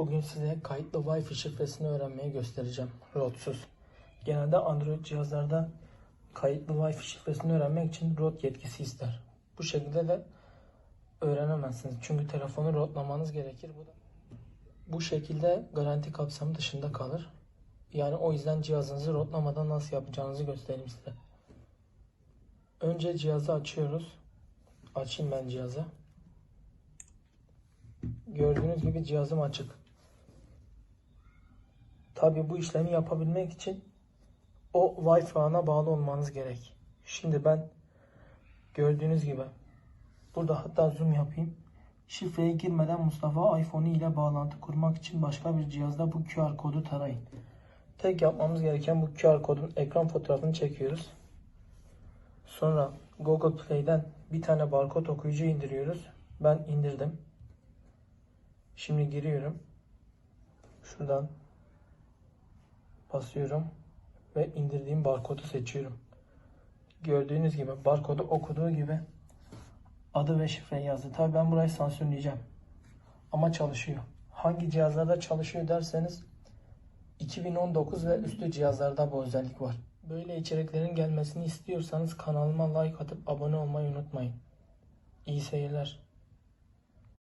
Bugün size kayıtlı Wi-Fi şifresini öğrenmeyi göstereceğim. ROT'suz. Genelde Android cihazlarda kayıtlı Wi-Fi şifresini öğrenmek için ROT yetkisi ister. Bu şekilde de öğrenemezsiniz. Çünkü telefonu ROT'lamanız gerekir. Bu, da, bu şekilde garanti kapsamı dışında kalır. Yani o yüzden cihazınızı ROT'lamadan nasıl yapacağınızı göstereyim size. Önce cihazı açıyoruz. Açayım ben cihazı. Gördüğünüz gibi cihazım açık. Tabi bu işlemi yapabilmek için o Wi-Fi ağına bağlı olmanız gerek. Şimdi ben gördüğünüz gibi burada hatta zoom yapayım. Şifreye girmeden Mustafa iPhone ile bağlantı kurmak için başka bir cihazda bu QR kodu tarayın. Tek yapmamız gereken bu QR kodun ekran fotoğrafını çekiyoruz. Sonra Google Play'den bir tane barkod okuyucu indiriyoruz. Ben indirdim. Şimdi giriyorum. Şuradan basıyorum ve indirdiğim barkodu seçiyorum. Gördüğünüz gibi barkodu okuduğu gibi adı ve şifreyi yazdı. Tabii ben burayı sansürleyeceğim. Ama çalışıyor. Hangi cihazlarda çalışıyor derseniz 2019 ve üstü cihazlarda bu özellik var. Böyle içeriklerin gelmesini istiyorsanız kanalıma like atıp abone olmayı unutmayın. İyi seyirler.